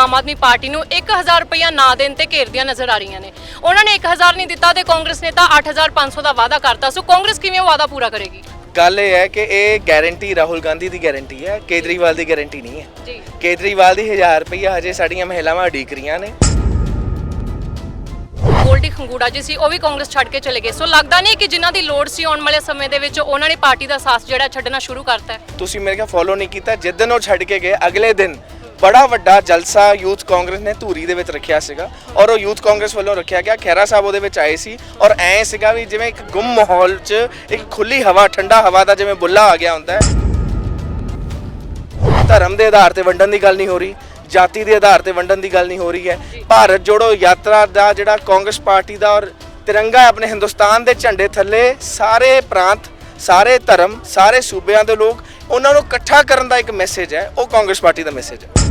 Aam Aadmi party ਨੂੰ 1000 ਰੁਪਇਆ ਨਾ ਦੇਣ ਤੇ ਘੇਰਦੀਆਂ ਨਜ਼ਰ ਆ ਰਹੀਆਂ ਨੇ। ਉਹਨਾਂ ਨੇ 1000 ਨਹੀਂ ਦਿੱਤਾ ਤੇ ਕਾਂਗਰਸ ਨੇ ਤਾਂ 8500 ਦਾ ਵਾਅਦਾ ਕਰਤਾ। ਸੋ ਕਾਂਗਰਸ ਕਿਵੇਂ ਉਹ ਵਾਅਦਾ ਪੂਰਾ ਕਰੇਗੀ? ਗੱਲ ਇਹ ਹੈ ਕਿ ਇਹ ਗਾਰੰਟੀ ਰਾਹੁਲ ਗਾਂਧੀ ਦੀ ਗਾਰੰਟੀ ਹੈ ਕੇਜਰੀਵਾਲ ਦੀ ਗਾਰੰਟੀ ਨਹੀਂ ਹੈ। ਜੀ। ਕੇਜਰੀਵਾਲ ਦੀ 1000 ਰੁਪਈਆ ਹਜੇ ਸਾਡੀਆਂ ਮਹਿਲਾਵਾਂ ਉਡੀਕ ਰਹੀਆਂ ਨੇ। ਗੋਲਡੀ ਖੰਗੂੜਾ ਜੀ ਸੀ ਉਹ ਵੀ ਕਾਂਗਰਸ ਛੱਡ ਕੇ ਚਲੇ ਗਏ। ਸੋ ਲੱਗਦਾ ਨਹੀਂ ਕਿ ਜਿਨ੍ਹਾਂ ਦੀ ਲੋੜ ਸੀ ਆਉਣ ਵਾਲੇ ਸਮੇਂ ਦੇ ਵਿੱਚ ਉਹਨਾਂ ਨੇ ਪਾਰਟੀ ਦਾ ਸਾਥ ਜਿਹੜਾ ਛੱਡਣਾ ਸ਼ੁਰੂ ਕਰਤਾ ਹੈ। ਤੁਸੀਂ ਮੇਰੇ ਖਿਆਲ ਫੋਲੋ ਨਹੀਂ ਕੀਤਾ ਜਿੱਦਨ ਉਹ ਛੱਡ ਕੇ ਗਏ ਅਗਲੇ ਦਿਨ ਬੜਾ ਵੱਡਾ ਜਲਸਾ ਯੂਥ ਕਾਂਗਰਸ ਨੇ ਧੂਰੀ ਦੇ ਵਿੱਚ ਰੱਖਿਆ ਸੀਗਾ ਔਰ ਉਹ ਯੂਥ ਕਾਂਗਰਸ ਵੱਲੋਂ ਰੱਖਿਆ ਗਿਆ। ਖੈਰਾ ਸਾਹਿਬ ਉਹਦੇ ਵਿੱਚ ਆਏ ਸੀ ਔਰ ਐ ਸੀਗਾ ਵੀ ਜਿਵੇਂ ਇੱਕ ਗੁੰਮ ਮਾਹੌਲ 'ਚ ਇੱਕ ਖੁੱਲੀ ਹਵਾ ਠੰਡਾ ਹਵਾ ਦਾ ਜਿਵੇਂ ਬੁੱਲਾ ਆ ਗਿਆ ਹੁੰਦਾ ਹੈ। ਧਰਮ ਦੇ ਆਧਾਰ ਤੇ ਵੰਡਣ ਦੀ ਗੱਲ ਨਹੀਂ ਹੋ ਰਹੀ ਜਾਤੀ ਦੇ ਆਧਾਰ ਤੇ ਵੰਡਣ ਦੀ ਗੱਲ ਨਹੀਂ ਹੋ ਰਹੀ ਹੈ। ਭਾਰਤ ਜੋੜੋ ਯਾਤਰਾ ਦਾ ਜਿਹੜਾ ਕਾਂਗਰਸ ਪਾਰਟੀ ਦਾ ਔਰ ਤਿਰੰਗਾ ਆਪਣੇ ਹਿੰਦੁਸਤਾਨ ਦੇ ਝੰਡੇ ਥੱਲੇ ਸਾਰੇ ਪ੍ਰਾਂਤ ਸਾਰੇ ਧਰਮ ਸਾਰੇ ਸੂਬਿਆਂ ਦੇ ਲੋਕ ਉਹਨਾਂ ਨੂੰ ਇਕੱਠਾ ਕਰਨ ਦਾ ਇੱਕ ਮੈਸੇਜ ਹੈ ਉਹ ਕਾਂਗਰਸ ਪਾਰਟੀ ਦਾ ਮੈਸੇਜ ਹੈ।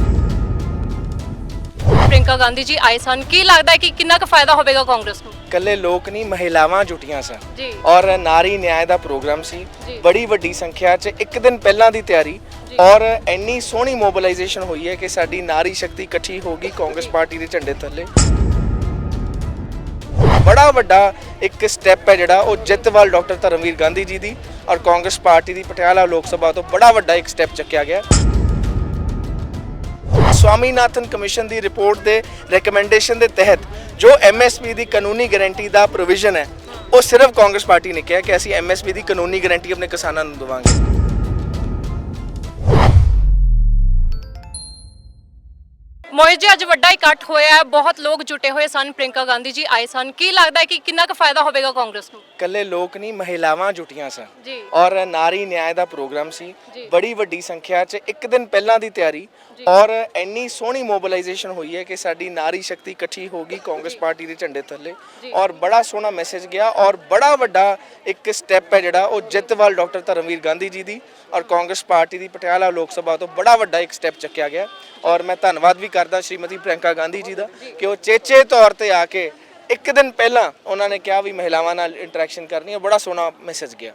ਪ੍ਰਿੰਕਾ ਗਾਂਧੀ ਜੀ ਆਏ ਸਨ। ਕੀ ਲੱਗਦਾ ਹੈ ਕਿ ਕਿੰਨਾ ਕੁ ਫਾਇਦਾ ਹੋਵੇਗਾ ਕਾਂਗਰਸ ਨੂੰ? ਇਕੱਲੇ ਲੋਕ ਨਹੀਂ ਮਹਿਲਾਵਾਂ ਜੁਟੀਆਂ ਸਨ। ਜੀ। ਔਰ ਨਾਰੀ ਨਿਆਂ ਦਾ ਪ੍ਰੋਗਰਾਮ ਸੀ। ਜੀ। ਬੜੀ ਵੱਡੀ ਸੰਖਿਆ 'ਚ ਇੱਕ ਦਿਨ ਪਹਿਲਾਂ ਦੀ ਤਿਆਰੀ। ਔਰ ਇੰਨੀ ਸੋਹਣੀ ਮੋਬਿਲਾਈਜੇਸ਼ਨ ਹੋਈ ਹੈ ਕਿ ਸਾਡੀ ਨਾਰੀ ਸ਼ਕਤੀ ਇਕੱਠੀ ਹੋ ਗਈ ਕਾਂਗਰਸ ਪਾਰਟੀ ਦੇ ਝੰਡੇ ਥੱਲੇ। ਬੜਾ ਵੱਡਾ ਇੱਕ ਸਟੈਪ ਹੈ ਜਿਹੜਾ ਉਹ ਜਿੱਤਵਾਲ ਡਾਕਟਰ ਧਰਮਵੀਰ ਗਾਂਧੀ ਜੀ ਦੀ ਔਰ ਕਾਂਗਰਸ ਪਾਰਟੀ ਦੀ ਪਟਿਆਲਾ ਲੋਕ ਸਭਾ ਤੋਂ ਬੜਾ ਵੱਡਾ ਇੱਕ ਸਟੈਪ ਚੱਕਿਆ ਗਿਆ। ਸਵਾਮੀਨਾਥਨ ਕਮਿਸ਼ਨ ਦੀ ਰਿਪੋਰਟ ਦੇ ਰეკਮੈਂਡੇਸ਼ਨ ਦੇ ਤਹਿਤ ਜੋ ਐਮਐਸਪੀ ਦੀ ਕਾਨੂੰਨੀ ਗਾਰੰਟੀ ਦਾ ਪ੍ਰੋਵੀਜ਼ਨ ਹੈ, ਉਹ ਸਿਰਫ ਕਾਂਗਰਸ ਪਾਰਟੀ ਨੇ ਕਿਹਾ ਕਿ ਅਸੀਂ ਐਮਐਸਪੀ ਦੀ ਕਾਨੂੰਨੀ ਗਾਰੰਟੀ ਆਪਣੇ ਕਿਸਾਨਾਂ ਨੂੰ ਦੇਵਾਂਗੇ। ਮੋਹਿਤ ਜੀ ਅੱਜ ਵੱਡਾ ਇਕੱਠ ਹੋਇਆ ਹੈ। ਬਹੁਤ ਲੋਕ ਜੁਟੇ ਹੋਏ ਸਨ। ਪ੍ਰਿੰਕਾ ਗਾਂਧੀ ਜੀ ਆਏ ਸਨ। ਕੀ ਲੱਗਦਾ ਹੈ ਕਿ ਕਿੰਨਾ ਕੁ ਫਾਇਦਾ ਹੋਵੇਗਾ ਕਾਂਗਰਸ ਨੂੰ? ਇਕੱਲੇ ਲੋਕ ਨਹੀਂ ਮਹਿਲਾਵਾਂ ਜੁਟੀਆਂ ਸਨ। ਜੀ। ਔਰ ਨਾਰੀ ਨਿਆਂ ਦਾ ਪ੍ਰੋਗਰਾਮ ਸੀ। ਜੀ। ਬੜੀ ਵੱਡੀ ਸੰਖਿਆ 'ਚ ਇੱਕ ਦਿਨ ਪਹਿਲਾਂ ਦੀ ਤਿਆਰੀ। ਔਰ ਇੰਨੀ ਸੋਹਣੀ ਮੋਬਿਲਾਈਜੇਸ਼ਨ ਹੋਈ ਹੈ ਕਿ ਸਾਡੀ ਨਾਰੀ ਸ਼ਕਤੀ ਇਕੱਠੀ ਹੋ ਗਈ ਕਾਂਗਰਸ ਪਾਰਟੀ ਦੇ ਝੰਡੇ ਥੱਲੇ। ਔਰ ਬੜਾ ਸੋਹਣਾ ਮੈਸੇਜ ਗਿਆ। ਔਰ ਬੜਾ ਵੱਡਾ ਇੱਕ ਸਟੈਪ ਹੈ ਜਿਹੜਾ ਉਹ ਜਿੱਤਵਾਲ ਡਾਕਟਰ ਧਰਮਵੀਰ ਗਾਂਧੀ ਜੀ ਦੀ ਔਰ ਕਾਂਗਰਸ ਪਾਰਟੀ ਦੀ ਪਟਿਆਲਾ ਲੋਕ ਸਭਾ ਤੋਂ ਬੜਾ ਵੱਡਾ ਇੱਕ ਸਟੈਪ ਚੱਕਿਆ ਗਿਆ। ਔਰ ਮੈਂ ਧੰਨਵਾਦ ਵੀ ਕਰਦਾ ਸ਼੍ਰੀਮਤੀ ਪ੍ਰਿਯੰਕਾ ਗਾਂਧੀ ਜੀ ਦਾ ਕਿ ਉਹ ਚੇਚੇ ਤੌਰ ਤੇ ਆ ਕੇ ਇੱਕ ਦਿਨ ਪਹਿਲਾਂ ਉਹਨਾਂ ਨੇ ਕਿਹਾ ਵੀ ਮਹਿਲਾਵਾਂ ਨਾਲ ਇੰਟਰੈਕਸ਼ਨ ਕਰਨੀ ਹੈ। ਬੜਾ ਸੋਹਣਾ ਮੈਸੇਜ ਗਿਆ।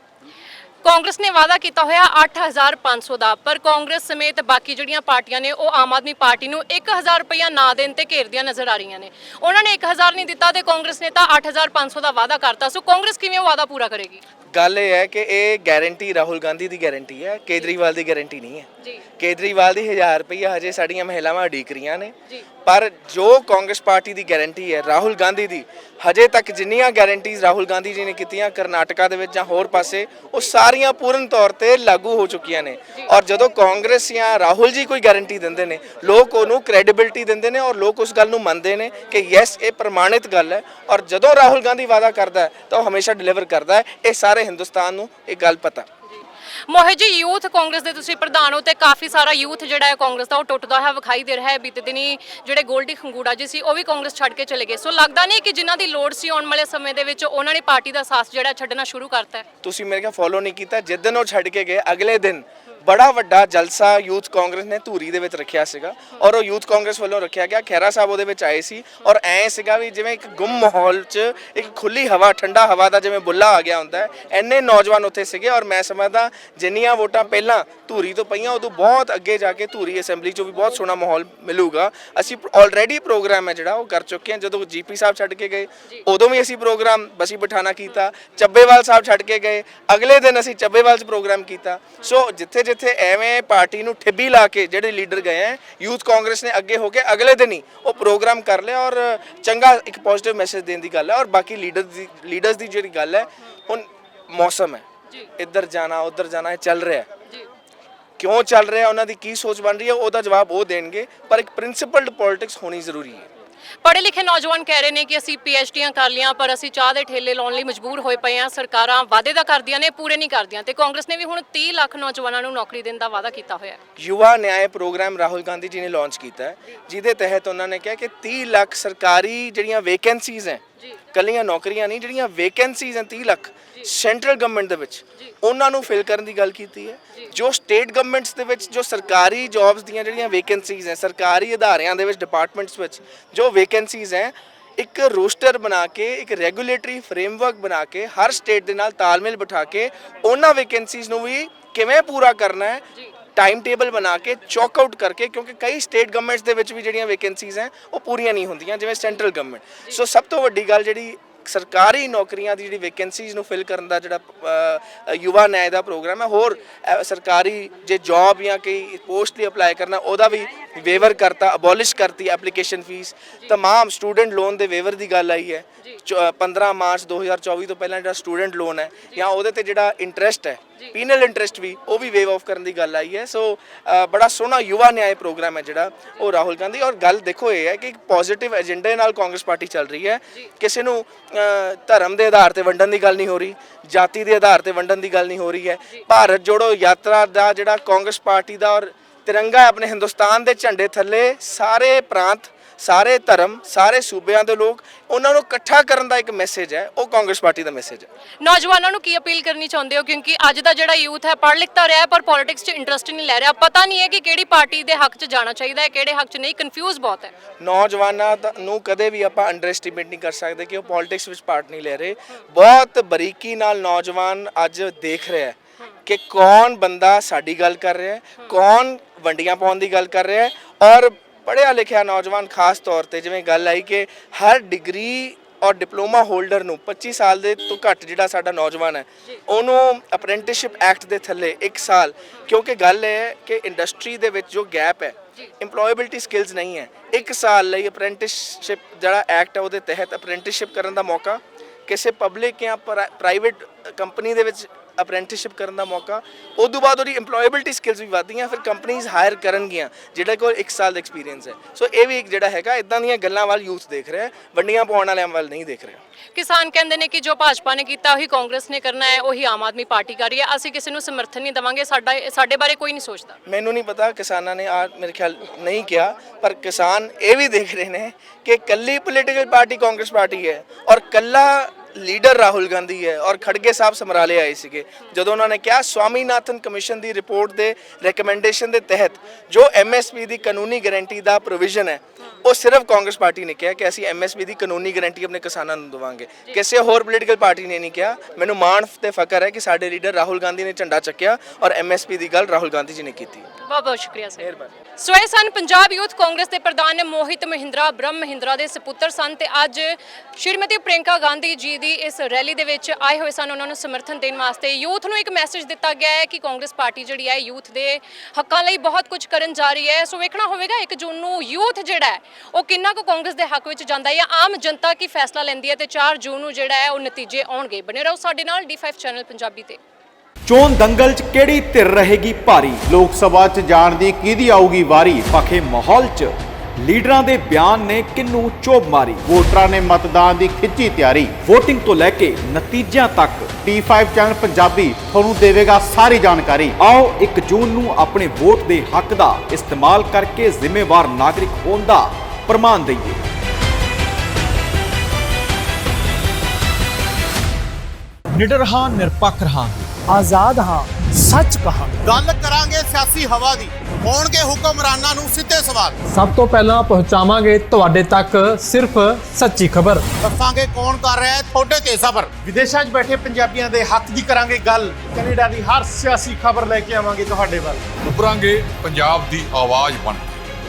ਕਾਂਗਰਸ ਨੇ ਵਾਅਦਾ ਕੀਤਾ ਹੋਇਆ 8500 ਦਾ, ਪਰ ਕਾਂਗਰਸ ਸਮੇਤ ਬਾਕੀ ਜਿਹੜੀਆਂ ਪਾਰਟੀਆਂ ਨੇ, ਉਹ ਆਮ ਆਦਮੀ ਪਾਰਟੀ ਨੂੰ 1000 ਰੁਪਇਆ ਨਾ ਦੇਣ ਤੇ ਘੇਰਦੀਆਂ ਨਜ਼ਰ ਆ ਰਹੀਆਂ ਨੇ। ਉਹਨਾਂ ਨੇ 1000 ਨਹੀਂ ਦਿੱਤਾ ਤੇ ਕਾਂਗਰਸ ਨੇ ਤਾਂ 8500 ਦਾ ਵਾਅਦਾ ਕਰਤਾ। ਸੋ ਕਾਂਗਰਸ ਕਿਵੇਂ ਉਹ ਵਾਅਦਾ ਪੂਰਾ ਕਰੇਗੀ? ਗੱਲ ਇਹ ਹੈ ਕਿ ਇਹ ਗਾਰੰਟੀ ਰਾਹੁਲ ਗਾਂਧੀ ਦੀ ਗਾਰੰਟੀ ਹੈ ਕੇਜਰੀਵਾਲ ਦੀ ਗਾਰੰਟੀ ਨਹੀਂ ਹੈ। ਜੀ। ਕੇਜਰੀਵਾਲ ਦੀ 1000 ਰੁਪਈਆ ਹਜੇ ਸਾਡੀਆਂ ਮਹਿਲਾਵਾਂ ਉਡੀਕ ਰਹੀਆਂ ਨੇ। ਜੀ। ਪਰ ਜੋ ਕਾਂਗਰਸ ਪਾਰਟੀ ਦੀ ਗਾਰੰਟੀ ਹੈ ਰਾਹੁਲ ਗਾਂਧੀ ਦੀ ਹਜੇ ਤੱਕ ਜਿੰਨੀਆਂ ਗਾਰੰਟੀਜ਼ ਰਾਹੁਲ ਗਾਂਧੀ ਜੀ ਨੇ ਕੀਤੀਆਂ ਕਰਨਾਟਕਾ ਦੇ ਵਿੱਚ ਜਾਂ ਹੋਰ ਪਾਸੇ ਉਹ ਸਾਰੀਆਂ ਪੂਰਨ ਤੌਰ ਤੇ ਲਾਗੂ ਹੋ ਚੁੱਕੀਆਂ ਨੇ। ਔਰ ਜਦੋਂ ਕਾਂਗਰਸ ਜਾਂ ਰਾਹੁਲ ਜੀ ਕੋਈ ਗਾਰੰਟੀ ਦਿੰਦੇ ਨੇ ਲੋਕ ਉਹਨੂੰ ਕ੍ਰੈਡੀਬਿਲਟੀ ਦਿੰਦੇ ਨੇ ਔਰ ਲੋਕ ਉਸ ਗੱਲ ਨੂੰ ਮੰਨਦੇ ਨੇ ਕਿ ਯੈਸ ਇਹ ਪ੍ਰਮਾਣਿਤ ਗੱਲ ਹੈ। ਔਰ ਜਦੋਂ ਰਾਹੁਲ ਗਾਂਧੀ ਵਾਅਦਾ ਕਰਦਾ ਤਾਂ ਉਹ ਹਮੇਸ਼ਾ ਡਿਲੀਵਰ ਕਰਦਾ ਹੈ। ਇਹ ਸਾਰੇ ਹਿੰਦੁਸਤਾਨ ਨੂੰ ਇਹ ਗੱਲ ਪਤਾ। ਮੋਹਿਤ ਜੀ, ਯੂਥ ਕਾਂਗਰਸ ਦੇ ਤੁਸੀਂ ਪ੍ਰਧਾਨ ਹੋ ਤੇ ਕਾਫੀ ਸਾਰਾ ਯੂਥ ਜਿਹੜਾ ਹੈ ਕਾਂਗਰਸ ਦਾ ਉਹ ਟੁੱਟਦਾ ਹੋਇਆ ਵਿਖਾਈ ਦੇ ਰਿਹਾ ਹੈ। ਬੀਤੇ ਦਿਨੀ ਜਿਹੜੇ ਗੋਲਡੀ ਖੰਗੂੜਾ ਜੀ ਸੀ, ਉਹ ਵੀ ਕਾਂਗਰਸ ਛੱਡ ਕੇ ਚਲੇ ਗਏ। ਸੋ ਲੱਗਦਾ ਨਹੀਂ ਕਿ ਜਿਨ੍ਹਾਂ ਦੀ ਲੋੜ ਸੀ ਆਉਣ ਵਾਲੇ ਸਮੇਂ ਦੇ ਵਿੱਚ ਉਹਨਾਂ ਨੇ ਪਾਰਟੀ ਦਾ ਸਾਥ ਜਿਹੜਾ ਛੱਡਣਾ ਸ਼ੁਰੂ ਕਰਤਾ ਹੈ। ਤੁਸੀਂ ਮੇਰੇ ਖਿਆਲ ਫੋਲੋ ਨਹੀਂ ਕੀਤਾ। ਜਿੱਦਨ ਉਹ ਛੱਡ ਕੇ ਗਏ, ਅਗਲੇ ਦਿਨ ਬੜਾ ਵੱਡਾ ਜਲਸਾ ਯੂਥ ਕਾਂਗਰਸ ਨੇ ਧੂਰੀ ਦੇ ਵਿੱਚ ਰੱਖਿਆ ਸੀਗਾ ਔਰ ਉਹ ਯੂਥ ਕਾਂਗਰਸ ਵੱਲੋਂ ਰੱਖਿਆ ਗਿਆ। ਖੈਰਾ ਸਾਹਿਬ ਉਹਦੇ ਵਿੱਚ ਆਏ ਸੀ ਔਰ ਐ ਸੀਗਾ ਵੀ ਜਿਵੇਂ ਇੱਕ ਗੁੰਮ ਮਾਹੌਲ 'ਚ ਇੱਕ ਖੁੱਲੀ ਹਵਾ ਠੰਡਾ ਹਵਾ ਦਾ ਜਿਵੇਂ ਬੁੱਲਾ ਆ ਗਿਆ ਹੁੰਦਾ ਹੈ ਐਨੇ ਨੌਜਵਾਨ ਉੱਥੇ ਸੀਗੇ ਔਰ ਮੈਂ ਸਮਝਦਾ ਜਿੰਨੀਆਂ ਵੋਟਾਂ ਪਹਿਲਾਂ ਧੂਰੀ ਤੋਂ ਪਈਆਂ ਉਦੋਂ ਬਹੁਤ ਅੱਗੇ ਜਾ ਕੇ ਧੂਰੀ ਅਸੈਂਬਲੀ 'ਚੋਂ ਵੀ ਬਹੁਤ ਸੋਹਣਾ ਮਾਹੌਲ ਮਿਲੂਗਾ। ਅਸੀਂ ਆਲਰੇਡੀ ਪ੍ਰੋਗਰਾਮ ਹੈ ਜਿਹੜਾ ਉਹ ਕਰ ਚੁੱਕੇ ਹਾਂ। ਜਦੋਂ ਜੀਪੀ ਸਾਹਿਬ ਛੱਡ ਕੇ ਗਏ ਉਦੋਂ ਵੀ ਅਸੀਂ ਪ੍ਰੋਗਰਾਮ ਬਸੀ ਬਿਠਾਣਾ ਕੀਤਾ ਚੱਬੇਵਾਲ ਸਾਹਿਬ ਛੱਡ ਕੇ ਗਏ ਅਗਲੇ ਦਿਨ ਅਸੀਂ ਚੱਬੇਵਾਲ 'ਚ ਪ੍ਰੋਗਰਾਮ ਕੀਤਾ। ਸੋ ਜਿੱਥੇ ਜਿੱਥੇ ਐਵੇਂ ਪਾਰਟੀ ਨੂੰ ਠਿੱਬੀ ਲਾ ਕੇ ਜਿਹੜੇ ਲੀਡਰ ਗਏ ਹੈ ਯੂਥ ਕਾਂਗਰਸ ਨੇ ਅੱਗੇ ਹੋ ਕੇ ਅਗਲੇ ਦਿਨ ਹੀ ਉਹ ਪ੍ਰੋਗਰਾਮ ਕਰ ਲਿਆ ਔਰ ਚੰਗਾ ਇੱਕ ਪੋਜ਼ਿਟਿਵ ਮੈਸੇਜ ਦੇਣ ਦੀ ਗੱਲ ਹੈ ਔਰ ਬਾਕੀ ਲੀਡਰ ਦੀ ਲੀਡਰਸ ਦੀ ਜਿਹੜੀ ਗੱਲ ਹੈ ਹੁਣ ਮੌਸਮ ਹੈ। ਜੀ। ਇੱਧਰ ਜਾਣਾ ਉੱਧਰ ਜਾਣਾ ਇਹ ਚੱਲ ਰਿਹਾ ਹੈ। ਜੀ। ਕਿਉਂ ਚੱਲ ਰਿਹਾ ਉਹਨਾਂ ਦੀ ਕੀ ਸੋਚ ਬਣ ਰਹੀ ਹੈ ਉਹਦਾ ਜਵਾਬ ਉਹ ਦੇਣਗੇ ਪਰ ਇੱਕ ਪ੍ਰਿੰਸੀਪਲਡ ਪੋਲਿਟਿਕਸ ਹੋਣੀ ਜ਼ਰੂਰੀ ਹੈ। ਪੜ੍ਹੇ ਲਿਖੇ ਨੌਜਵਾਨ ਕਹਿ ਰਹੇ ਨੇ ਕਿ ਅਸੀਂ ਪੀਐਚਡੀਆਂ ਕਰ ਲੀਆਂ ਪਰ ਅਸੀਂ ਚਾਹ ਦੇ ਠੇਲੇ ਲਾਉਣ ਲਈ ਮਜਬੂਰ ਹੋਏ ਪਏ ਹਾਂ। ਸਰਕਾਰਾਂ ਵਾਅਦੇ ਤਾਂ ਕਰਦੀਆਂ ਨੇ, ਪੂਰੇ ਨਹੀਂ ਕਰਦੀਆਂ। ਤੇ ਕਾਂਗਰਸ ਨੇ ਵੀ ਹੁਣ 30 ਲੱਖ ਨੌਜਵਾਨਾਂ ਨੂੰ ਨੌਕਰੀ ਦੇਣ ਦਾ ਵਾਅਦਾ ਕੀਤਾ ਹੋਇਆ ਹੈ। ਯੁਵਾ ਨਿਆਂ ਪ੍ਰੋਗਰਾਮ ਰਾਹੁਲ ਗਾਂਧੀ ਜੀ ਨੇ ਲਾਂਚ ਕੀਤਾ ਹੈ, ਜਿਹਦੇ ਤਹਿਤ ਉਹਨਾਂ ਨੇ ਕਿਹਾ ਕਿ 30 ਲੱਖ ਸਰਕਾਰੀ ਜਿਹੜੀਆਂ ਵੇਕੈਂਸੀਜ਼ ਹੈ ਕੱਲੀਆਂ ਨੌਕਰੀਆਂ ਨਹੀਂ ਜਿਹੜੀਆਂ ਵੇਕੈਂਸੀਜ਼ ਹੈ 30 ਲੱਖ ਸੈਂਟਰਲ ਗਵਰਨਮੈਂਟ ਦੇ ਵਿੱਚ। ਉਹਨਾਂ ਨੂੰ ਫਿਲ ਕਰਨ ਦੀ ਗੱਲ ਕੀਤੀ ਹੈ। ਜੋ। ਸਟੇਟ ਗਵਰਨਮੈਂਟਸ ਦੇ ਵਿੱਚ ਜੋ ਸਰਕਾਰੀ ਜੌਬਸ ਦੀਆਂ ਜਿਹੜੀਆਂ ਵੇਕੈਂਸੀਜ਼ ਹੈ ਸਰਕਾਰੀ ਅਦਾਰਿਆਂ ਦੇ ਵਿੱਚ ਡਿਪਾਰਟਮੈਂਟਸ ਵਿੱਚ ਜੋ ਵੇਕੈਂਸੀਜ਼ ਹੈ ਇੱਕ ਰੋਸਟਰ ਬਣਾ ਕੇ ਇੱਕ ਰੈਗੂਲੇਟਰੀ ਫਰੇਮਵਰਕ ਬਣਾ ਕੇ ਹਰ ਸਟੇਟ ਦੇ ਨਾਲ ਤਾਲਮੇਲ ਬਿਠਾ ਕੇ ਉਹਨਾਂ ਵੇਕੈਂਸੀਜ਼ ਨੂੰ ਵੀ ਕਿਵੇਂ ਪੂਰਾ ਕਰਨਾ ਹੈ? ਟਾਈਮ ਟੇਬਲ ਬਣਾ ਕੇ ਚੌਕ ਆਊਟ ਕਰਕੇ ਕਿਉਂਕਿ ਕਈ ਸਟੇਟ ਗਵਰਨਮੈਂਟਸ ਦੇ ਵਿੱਚ ਵੀ ਜਿਹੜੀਆਂ ਵੈਕੈਂਸੀਜ਼ ਹੈ ਉਹ ਪੂਰੀਆਂ ਨਹੀਂ ਹੁੰਦੀਆਂ ਜਿਵੇਂ ਸੈਂਟਰਲ ਗਵਰਨਮੈਂਟ ਸੋ ਸਭ ਤੋਂ ਵੱਡੀ ਗੱਲ ਜਿਹੜੀ ਸਰਕਾਰੀ ਨੌਕਰੀਆਂ ਦੀ ਜਿਹੜੀ ਵੈਕੈਂਸੀਜ਼ ਨੂੰ ਫਿਲ ਕਰਨ ਦਾ ਜਿਹੜਾ ਅ, ਯੁਵਾ ਨਿਆਂ ਦਾ ਪ੍ਰੋਗਰਾਮ ਹੈ ਹੋਰ ਅ, ਸਰਕਾਰੀ ਜੇ ਜੌਬ ਜਾਂ ਕੋਈ ਪੋਸਟ ਲਈ ਅਪਲਾਈ ਕਰਨਾ ਉਹਦਾ ਵੀ ਵੇਵਰ ਕਰਤਾ ਅਬੋਲਿਸ਼ ਕਰਤੀ ਐਪਲੀਕੇਸ਼ਨ ਫੀਸ तमाम ਸਟੂਡੈਂਟ ਲੋਨ ਦੇ ਵੇਵਰ ਦੀ ਗੱਲ ਆਈ ਹੈ ਚੌ- ਅ, 15 ਮਾਰਚ 2024 ਤੋਂ ਪਹਿਲਾਂ ਜਿਹੜਾ ਸਟੂਡੈਂਟ ਲੋਨ ਹੈ ਜਾਂ। ਉਹਦੇ ਤੇ ਜਿਹੜਾ ਇੰਟਰਸਟ ਹੈ ਪੀਨਲ ਇੰਟਰਸਟ ਵੀ ਉਹ ਵੀ ਵੇਵ ਆਫ ਕਰਨ ਦੀ ਗੱਲ ਆਈ ਹੈ। ਸੋ ਬੜਾ ਸੋਹਣਾ ਯੁਵਾ ਨਿਆਂ ਪ੍ਰੋਗਰਾਮ ਹੈ ਜਿਹੜਾ ਉਹ ਰਾਹੁਲ ਗਾਂਧੀ। ਔਰ ਗੱਲ ਦੇਖੋ ਇਹ ਹੈ ਕਿ ਇੱਕ ਪੋਜ਼ਿਟਿਵ ਏਜੰਡੇ ਨਾਲ ਕਾਂਗਰਸ ਪਾਰਟੀ ਚੱਲ ਰਹੀ ਹੈ। ਕਿਸੇ ਨੂੰ ਧਰਮ ਦੇ ਆਧਾਰ ਤੇ ਵੰਡਣ ਦੀ ਗੱਲ ਨਹੀਂ ਹੋ ਰਹੀ ਜਾਤੀ ਦੇ ਆਧਾਰ ਤੇ ਵੰਡਣ ਦੀ ਗੱਲ ਨਹੀਂ ਹੋ ਰਹੀ ਹੈ। ਭਾਰਤ ਜੋੜੋ ਯਾਤਰਾ ਦਾ ਜਿਹੜਾ ਕਾਂਗਰਸ ਪਾਰਟੀ ਦਾ ਔਰ ਤਿਰੰਗਾ ਆਪਣੇ ਹਿੰਦੁਸਤਾਨ ਦੇ ਝੰਡੇ ਥੱਲੇ ਸਾਰੇ ਪ੍ਰਾਂਤ ਸਾਰੇ ਧਰਮ ਸਾਰੇ ਸੂਬਿਆਂ ਦੇ ਲੋਕ ਉਹਨਾਂ ਨੂੰ ਇਕੱਠਾ ਕਰਨ ਦਾ ਇੱਕ ਮੈਸੇਜ ਹੈ ਉਹ ਕਾਂਗਰਸ ਪਾਰਟੀ ਦਾ ਮੈਸੇਜ ਹੈ। ਨੌਜਵਾਨਾਂ ਨੂੰ ਕੀ ਅਪੀਲ ਕਰਨੀ ਚਾਹੁੰਦੇ ਹੋ? ਕਿਉਂਕਿ ਅੱਜ ਦਾ ਜਿਹੜਾ ਯੂਥ ਹੈ ਪੜ੍ਹ ਲਿਖ ਤਾਂ ਰਿਹਾ ਹੈ ਪਰ ਪੋਲਿਟਿਕਸ 'ਚ ਇੰਟਰਸਟ ਨਹੀਂ ਲੈ ਰਿਹਾ। ਪਤਾ ਨਹੀਂ ਹੈ ਕਿ ਕਿਹੜੀ ਪਾਰਟੀ ਦੇ ਹੱਕ 'ਚ ਜਾਣਾ ਚਾਹੀਦਾ ਹੈ ਕਿਹੜੇ ਹੱਕ 'ਚ ਨਹੀਂ। ਕਨਫਿਊਜ਼ ਬਹੁਤ ਹੈ। ਨੌਜਵਾਨਾਂ ਦਾ- ਨੂੰ ਕਦੇ ਵੀ ਆਪਾਂ ਅੰਡਰਐਸਟੀਮੇਟ ਨਹੀਂ ਕਰ ਸਕਦੇ ਕਿ ਉਹ ਪੋਲਿਟਿਕਸ ਵਿੱਚ ਪਾਰਟ ਨਹੀਂ ਲੈ ਰਹੇ। ਬਹੁਤ ਬਰੀਕੀ ਨਾਲ ਨੌਜਵਾਨ ਅੱਜ ਦੇਖ ਰਿਹਾ ਹੈ ਕਿ ਕੌਣ ਬੰਦਾ ਸਾਡੀ ਗੱਲ ਕਰ ਰਿਹਾ ਹੈ ਕੌਣ ਵੰਡੀਆਂ ਪਾਉਣ ਦੀ ਗੱਲ ਕਰ ਰਿਹਾ ਹੈ ਔਰ ਪੜ੍ਹਿਆ ਲਿਖਿਆ ਨੌਜਵਾਨ ਖਾਸ ਤੌਰ ਤੇ ਜਿਵੇਂ ਗੱਲ ਆਈ ਕਿ ਹਰ ਡਿਗਰੀ ਔਰ ਡਿਪਲੋਮਾ ਹੋਲਡਰ ਨੂੰ 25 ਸਾਲ ਦੇ ਤੋਂ ਘੱਟ ਜਿਹੜਾ ਸਾਡਾ ਨੌਜਵਾਨ ਹੈ ਉਹਨੂੰ ਅਪ੍ਰੈਂਟਿਸਸ਼ਿਪ ਐਕਟ ਦੇ ਥੱਲੇ 1 ਸਾਲ। ਕਿਉਂਕਿ ਗੱਲ ਇਹ ਹੈ ਕਿ ਇੰਡਸਟਰੀ ਦੇ ਵਿੱਚ ਜੋ ਗੈਪ ਹੈ EMPLOYABILITY ਸਕਿੱਲਸ ਨਹੀਂ ਹੈ। 1 ਸਾਲ ਲਈ ਅਪ੍ਰੈਂਟਿਸਸ਼ਿਪ ਜਿਹੜਾ ਐਕਟ ਹੈ ਉਹਦੇ ਤਹਿਤ ਅਪ੍ਰੈਂਟਿਸਸ਼ਿਪ ਕਰਨ ਦਾ ਮੌਕਾ। ਕਿਸੇ ਪਬਲਿਕ ਜਾਂ ਪ੍ਰਾਈਵੇਟ ਕੰਪਨੀ ਦੇ ਵਿੱਚ ਅਪ੍ਰੈਂਟਿਸਸ਼ਿਪ ਕਰਨ ਦਾ ਮੌਕਾ ਉਸ ਤੋਂ ਬਾਅਦ ਉਹਦੀ EMPLOYABILITY ਸਕਿੱਲਸ ਵੀ ਵਧਦੀਆਂ ਫਿਰ ਕੰਪਨੀਆਂ ਹਾਇਰ ਕਰਨਗੀਆਂ ਜਿਹੜਾ ਕੋਲ 1 ਸਾਲ ਦਾ ਐਕਸਪੀਰੀਅੰਸ ਹੈ। ਸੋ ਇਹ ਵੀ ਇੱਕ ਜਿਹੜਾ ਹੈਗਾ ਇਦਾਂ ਦੀਆਂ ਗੱਲਾਂ ਵੱਲ ਯੂਥ ਦੇਖ ਰਿਹਾ ਵੰਡੀਆਂ ਪਾਉਣ ਵਾਲਿਆਂ ਵੱਲ ਨਹੀਂ ਦੇਖ ਰਿਹਾ। ਕਿਸਾਨ ਕਹਿੰਦੇ ਨੇ ਕਿ ਜੋ ਭਾਜਪਾ ਨੇ ਕੀਤਾ ਉਹੀ ਕਾਂਗਰਸ ਨੇ ਕਰਨਾ ਹੈ ਉਹੀ ਆਮ ਆਦਮੀ ਪਾਰਟੀ ਕਰ ਰਹੀ ਹੈ। ਅਸੀਂ ਕਿਸੇ ਨੂੰ ਸਮਰਥਨ ਨਹੀਂ ਦੇਵਾਂਗੇ ਸਾਡਾ ਸਾਡੇ ਬਾਰੇ ਕੋਈ ਨਹੀਂ ਸੋਚਦਾ। ਮੈਨੂੰ ਨਹੀਂ ਪਤਾ ਕਿਸਾਨਾਂ ਨੇ ਆ ਮੇਰੇ ਖਿਆਲ ਨਹੀਂ ਕਿਹਾ ਪਰ ਕਿਸਾਨ ਇਹ ਵੀ ਦੇਖ ਰਹੇ ਨੇ ਕਿ ਕੱਲੀ ਪੋਲੀਟੀਕਲ ਪਾਰਟੀ ਕਾਂਗਰਸ ਪਾਰਟੀ ਹੈ ਔਰ ਕੱਲਾ ਲੀਡਰ ਰਾਹੁਲ ਗਾਂਧੀ ਹੈ ਔਰ ਖੜਗੇ ਸਾਹਿਬ ਸਮਰਾਲੇ ਆਏ ਸੀਗੇ। ਜਦੋਂ ਉਹਨਾਂ ਨੇ ਕਿਹਾ, ਸਵਾਮੀਨਾਥਨ ਕਮਿਸ਼ਨ ਦੀ ਰਿਪੋਰਟ ਦੇ ਰეკਮੈਂਡੇਸ਼ਨ ਦੇ ਤਹਿਤ ਜੋ ਐਮਐਸਪੀ ਦੀ ਕਾਨੂੰਨੀ ਗਾਰੰਟੀ ਦਾ ਪ੍ਰੋਵੀਜ਼ਨ ਹੈ ਉਹ ਸਿਰਫ ਕਾਂਗਰਸ ਪਾਰਟੀ ਨੇ ਕਿਹਾ ਕਿ ਅਸੀਂ ਐਮਐਸਪੀ ਦੀ ਕਾਨੂੰਨੀ ਗਾਰੰਟੀ ਆਪਣੇ ਕਿਸਾਨਾਂ ਨੂੰ ਦੇਵਾਂਗੇ। ਕਿਸੇ ਹੋਰ ਪੋਲੀਟੀਕਲ ਪਾਰਟੀ ਨੇ ਨਹੀਂ ਕਿਹਾ। ਮੈਨੂੰ ਮਾਣ ਤੇ ਫਖਰ ਹੈ ਕਿ ਸਾਡੇ ਲੀਡਰ ਰਾਹੁਲ ਗਾਂਧੀ ਨੇ ਝੰਡਾ ਚੱਕਿਆ ਔਰ ਐਮਐਸਪੀ ਦੀ ਗੱਲ ਰਾਹੁਲ ਗਾਂਧੀ ਜੀ ਨੇ ਕੀਤੀ। ਬਹੁਤ ਬਹੁਤ ਸ਼ੁਕਰੀਆ ਸਰ। ਮਿਹਰਬਾਨੀ। ਸੋ ਇਹ ਸਨ ਪੰਜਾਬ ਯੂਥ ਕਾਂਗਰਸ ਦੇ ਪ੍ਰਧਾਨ ਮੋਹਿਤ ਮਹਿੰਦਰਾ ਬ੍ਰਹਮ ਮਹਿੰਦਰਾ ਦੇ ਸੁਪੁੱਤਰ ਸਨ ਤੇ ਅੱਜ ਸ਼੍ਰੀਮਤੀ ਪ੍ਰਿੰਕਾ ਗਾਂਧੀ ਜੀ ਦੀ ਇਸ ਰੈਲੀ ਦੇ ਵਿੱਚ ਆਏ ਹੋਏ ਸਨ। ਉਹਨਾਂ ਨੂੰ ਸਮਰਥਨ ਦੇਣ ਵਾਸਤੇ ਯੂਥ ਨੂੰ ਇੱਕ ਮੈਸੇਜ ਦਿੱਤਾ ਗਿਆ ਹੈ ਕਿ ਕਾਂਗਰਸ ਪਾਰਟੀ ਜਿਹੜੀ ਹੈ ਯੂਥ ਦੇ ਹੱਕਾਂ ਲਈ ਬਹੁਤ ਕੁਝ ਕਰਨ ਜਾ ਰਹੀ ਹੈ। ਸੋ ਵੇਖਣਾ ਹੋਵੇਗਾ 1 ਜੂਨ ਨੂੰ ਯੂਥ ਜਿਹੜਾ ਹੈ ਉਹ ਕਿੰਨਾ ਕੁ ਕਾਂਗਰਸ ਦੇ ਹੱਕ ਵਿੱਚ ਜਾਂਦਾ ਹੈ ਜਾਂ ਆਮ ਜਨਤਾ ਕੀ ਫੈਸਲਾ ਲੈਂਦੀ ਹੈ ਤੇ 4 ਜੂਨ ਨੂੰ ਜਿਹੜਾ ਹੈ ਉਹ ਨਤੀਜੇ ਆਉਣਗੇ। ਬਨੇ ਰਹੋ ਸਾਡੇ ਨਾਲ D5 ਚੈਨਲ ਪੰਜਾਬੀ ਤੇ। ਚੋਣ ਦੰਗਲ 'ਚ ਕਿਹੜੀ ਧਿਰ ਰਹੇਗੀ ਭਾਰੀ? ਲੋਕ ਸਭਾ 'ਚ ਜਾਣ ਦੀ ਕਿਹਦੀ ਆਊਗੀ ਵਾਰੀ? ਪਖੇ ਮਾਹੌਲ 'ਚ ਲੀਡਰਾਂ ਦੇ ਬਿਆਨ ਨੇ ਕਿੰਨੂੰ ਚੋਬ ਮਾਰੀ? ਵੋਟਰਾਂ ਨੇ ਮਤਦਾਨ ਦੀ ਖਿੱਚੀ ਤਿਆਰੀ। VOTING ਤੋਂ ਲੈ ਕੇ ਨਤੀਜਿਆਂ ਤੱਕ D5 ਚੈਨਲ ਪੰਜਾਬੀ ਤੁਹਾਨੂੰ ਦੇਵੇਗਾ ਸਾਰੀ ਜਾਣਕਾਰੀ। ਆਓ 1 ਜੂਨ ਨੂੰ ਆਪਣੇ ਵੋਟ ਦੇ ਹੱਕ ਦਾ ਇਸਤੇਮਾਲ ਕਰਕੇ ਜ਼ਿੰਮੇਵਾਰ ਨਾਗਰਿਕ ਹੋਣ ਦਾ ਪ੍ਰਮਾਣ ਦਈਏ। ਨਿਡਰ ਹਾਂ ਨਿਰਪੱਖ ਰਹਾਂਗੇ ਆਜ਼ਾਦ ਹਾਂ ਸੱਚ ਕਹਾਂਗੇ। ਗੱਲ ਕਰਾਂਗੇ ਸਿਆਸੀ ਹਵਾ ਦੀ। ਹੋਣਗੇ ਹੁਕਮਰਾਨਾਂ ਨੂੰ ਸਿੱਧੇ ਸਵਾਲ। ਸਭ ਤੋਂ ਪਹਿਲਾਂ ਪਹੁੰਚਾਵਾਂਗੇ ਤੁਹਾਡੇ ਤੱਕ ਸਿਰਫ ਸੱਚੀ ਖਬਰ। ਦੱਸਾਂਗੇ ਕੌਣ ਕਰ ਰਿਹਾ ਹੈ ਤੁਹਾਡੇ ਤੇ ਸਬਰ। ਵਿਦੇਸ਼ਾਂ 'ਚ ਬੈਠੇ ਪੰਜਾਬੀਆਂ ਦੇ ਹੱਕ ਦੀ ਕਰਾਂਗੇ ਗੱਲ। ਕੈਨੇਡਾ ਦੀ ਹਰ ਸਿਆਸੀ ਖਬਰ ਲੈ ਕੇ ਆਵਾਂਗੇ ਤੁਹਾਡੇ ਵੱਲ। ਉਭਰਾਂਗੇ ਪੰਜਾਬ ਦੀ ਆਵਾਜ਼ ਬਣ ਕੇ।